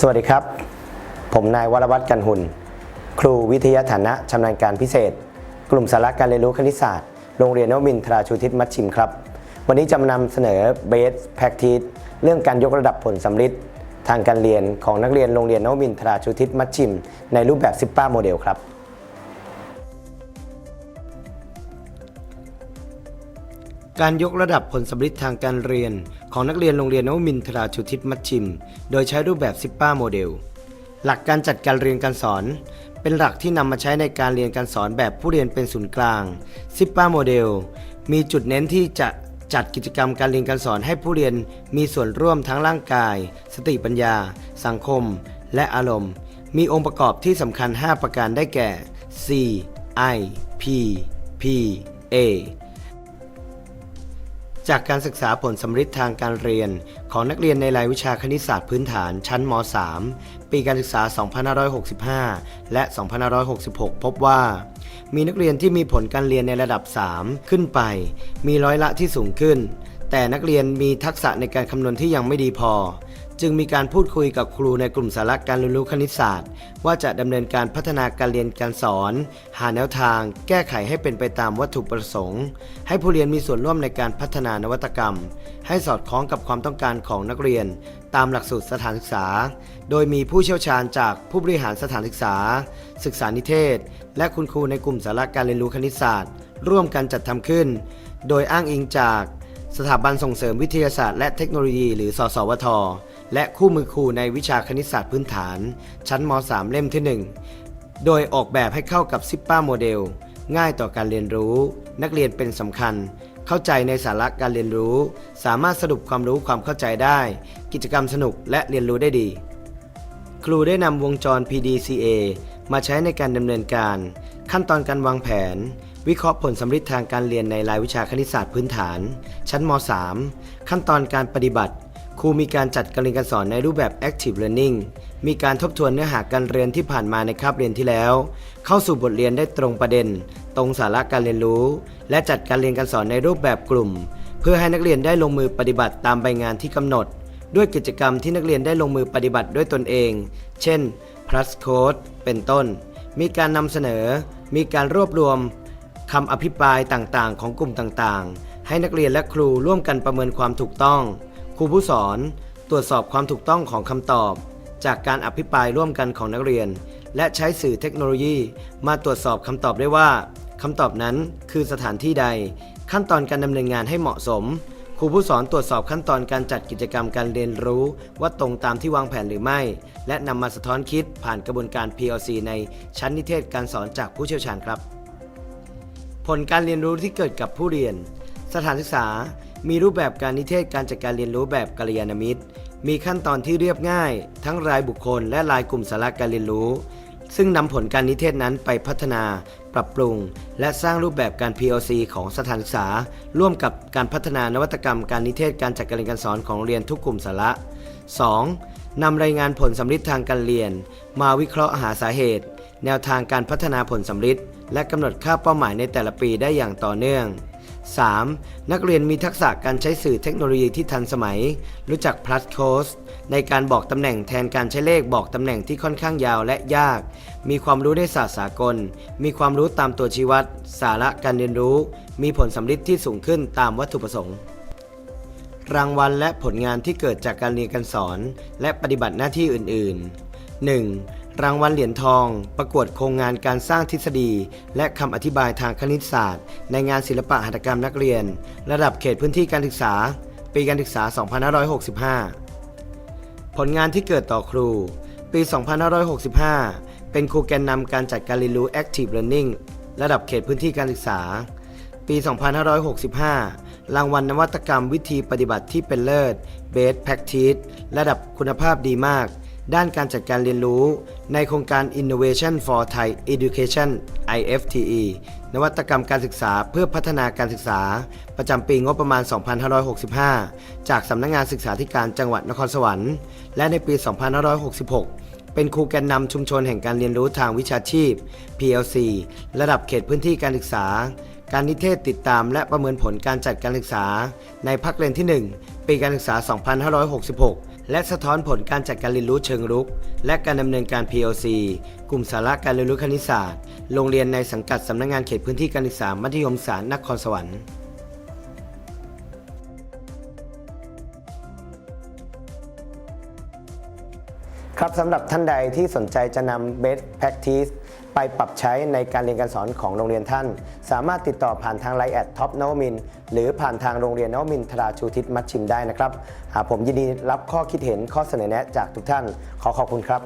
สวัสดีครับ ผมนายวรวัตรกันหุนครูวิทยาฐานะชำนาญการพิเศษ กลุ่มสาระการเรียนรู้คณิตศาสตร์ โรงเรียนนวมินทราชูทิศมัชชิมครับ วันนี้จะนำเสนอ Base Practice เรื่องการยกระดับผลสำลิดทางการเรียนของนักเรียนโรงเรียนนวมินทราชูทิศมัชชิม ในรูปแบบซิปป้าโมเดลครับ การยกระดับผลสำลิดทางการเรียน ของนักเรียนโรงเรียนนวมินทราชุทิศมัชชิม โดยใช้รูปแบบซิปป้าโมเดล หลักการจัดการเรียนการสอน เป็นหลักที่นำมาใช้ในการเรียนการสอนแบบผู้เรียนเป็นศูนย์กลางซิปป้าโมเดลมีจุดเน้นที่จะจัดกิจกรรมการเรียนการสอนให้ผู้เรียนมีส่วนร่วมทั้งร่างกาย สติปัญญา สังคม และอารมณ์ มีองค์ประกอบที่สำคัญ 5 ประการได้แก่ C I P P A จากการศึกษาผลสำฤทธิ์ทางการเรียน ของนักเรียนในรายวิชาคณิตศาสตร์พื้นฐานชั้นม .3 ปีการศึกษา 2565 และ 2566 พบว่า มีนักเรียนที่มีผลการเรียนในระดับ 3 ขึ้นไป มีร้อยละที่สูงขึ้น แต่นักเรียนมีทักษะในการคำนวณที่ยังไม่ดีพอ จึงมีการพูดคุยกับครูในกลุ่มสาระการเรียนรู้คณิตศาสตร์ ว่าจะดำเนินการพัฒนาการเรียนการสอน หาแนวทาง แก้ไขให้เป็นไปตามวัตถุประสงค์ ให้ผู้เรียนมีส่วนร่วมในการพัฒนานวัตกรรม ให้สอดคล้องกับความต้องการของนักเรียน ตามหลักสูตรสถานศึกษา โดยมีผู้เชี่ยวชาญจากผู้บริหารสถานศึกษา ศึกษานิเทศ และคุณครูในกลุ่มสาระการเรียนรู้คณิตศาสตร์ ร่วมกันจัดทำขึ้น โดยอ้างอิงจาก สถาบันส่งเสริมวิทยาศาสตร์และเทคโนโลยี หรือ สสวท และคู่มือครูในวิชาคณิตศาสตร์พื้นฐาน ชั้นม .3 เล่มที่ 1 โดยออกแบบให้เข้ากับซิปป้าโมเดล ง่ายต่อการเรียนรู้ นักเรียนเป็นสำคัญ เข้าใจในสาระการเรียนรู้ สามารถสรุปความรู้ความเข้าใจได้ กิจกรรมสนุกและเรียนรู้ได้ดี ครูได้นำวงจร PDCA มาใช้ในการดำเนินการ ขั้นตอนการวางแผน วิเคราะห์ผลสำลิดทางการเรียนในรายวิชาคณิตศาสตร์พื้นฐาน ชั้นม .3 ขั้นตอนการปฏิบัติ ครูมีการจัดการเรียนการสอนในรูปแบบ Active Learning มีการทบทวนเนื้อหาการเรียนที่ผ่านมาในคาบเรียนที่แล้ว เข้าสู่บทเรียนได้ตรงประเด็น ตรงสาระการเรียนรู้ และจัดการเรียนการสอนในรูปแบบกลุ่ม เพื่อให้นักเรียนได้ลงมือปฏิบัติตามใบงานที่กำหนด ด้วยกิจกรรมที่นักเรียนได้ลงมือปฏิบัติด้วยตนเอง เช่น plus code เป็นต้น มีการนำเสนอ มีการรวบรวม คำอภิปรายต่างๆ ของกลุ่มต่างๆ ให้นักเรียนและครูร่วมกันประเมินความถูกต้อง ครูผู้สอน ตรวจสอบความถูกต้องของคำตอบ จากการอภิปรายร่วมกันของนักเรียน และใช้สื่อเทคโนโลยี มาตรวจสอบคำตอบได้ว่าคำตอบนั้นคือสถานที่ใด ขั้นตอนการดำเนินงานให้เหมาะสม ครูผู้สอนตรวจสอบขั้นตอนการจัดกิจกรรมการเรียนรู้ ว่าตรงตามที่วางแผนหรือไม่ และนำมาสะท้อนคิดผ่านกระบวนการ PLC ในชั้นนิเทศการสอนจากผู้เชี่ยวชาญครับ ผลการเรียนรู้ที่เกิดกับผู้เรียน สถานศึกษา มีรูปแบบการนิเทศการจัดการเรียนรู้แบบกัลยาณมิตร มีขั้นตอนที่เรียบง่าย ทั้งรายบุคคล และรายกลุ่มสาระการเรียนรู้ ซึ่งนำผลการนิเทศนั้นไปพัฒนา ปรับปรุง และสร้างรูปแบบการ PLC ของสถานศึกษา ร่วมกับการพัฒนานวัตกรรมการนิเทศการจัดการเรียนการสอนของโรงเรียนทุกกลุ่มสาระ 2. นำรายงานผลสำลิดทางการเรียน มาวิเคราะห์หาสาเหตุ แนวทางการพัฒนาผลสำลิด และกำหนดค่าเป้าหมายในแต่ละปีได้อย่างต่อเนื่อง 3. นักเรียนมีทักษะการใช้สื่อเทคโนโลยีที่ทันสมัย รู้จัก plus code ในการบอกตำแหน่งแทนการใช้เลขบอกตำแหน่งที่ค่อนข้างยาวและยาก มีความรู้ในศาสตร์สากล มีความรู้ตามตัวชี้วัด สาระการเรียนรู้ มีผลสำลิดที่สูงขึ้นตามวัตถุประสงค์ รางวัลและผลงานที่เกิดจากการเรียนการสอน และปฏิบัติหน้าที่อื่น ๆ 1. รางวัลเหรียญทอง ประกวดโครงงานการสร้างทฤษฎี และคำอธิบายทางคณิตศาสตร์ ในงานศิลปะหัตถกรรมนักเรียน ระดับเขตพื้นที่การศึกษา ปีการศึกษา 2565 ผลงานที่เกิดต่อครู ปี 2565 เป็นครูแกนนำการจัดการเรียนรู้ Active Learning ระดับเขตพื้นที่การศึกษา ปี 2565 รางวัลนวัตกรรมวิธีปฏิบัติที่เป็นเลิศ Best Practice ระดับคุณภาพดีมาก ด้านการจัดการเรียนรู้ ในโครงการ Innovation for Thai Education IFTE นวัตกรรมการศึกษาเพื่อพัฒนาการศึกษา ประจำปีงบประมาณ 2565 จากสำนักงงานศึกษาธิการจังหวัดนครสวรรค์ และในปี 2566 เป็นครูแกนนำชุมชนแห่งการเรียนรู้ทางวิชาชีพ PLC ระดับเขตพื้นที่การศึกษา การนิเทศติดตามและประเมินผลการจัดการศึกษา ในภาคเรียนที่ 1 ปีการศึกษา 2566 และสะท้อนผลการจัดการเรียนรู้เชิงรุก และการดำเนินการ PLC กลุ่มสาระการเรียนรู้คณิตศาสตร์ โรงเรียนในสังกัดสำนักงานเขตพื้นที่การศึกษามัธยมศึกษานครสวรรค์ครับสำหรับท่านใดที่สนใจจะนำ best practice ไปปรับใช้ในการเรียนการสอนของโรงเรียนท่าน สามารถติดต่อผ่านทางไลน์แอดท็อปนวมิน หรือผ่านทางโรงเรียนนวมินทราชูทิศมัชชิมได้นะครับผมยินดีรับข้อคิดเห็นข้อเสนอแนะจากทุกท่านขอขอบคุณครับ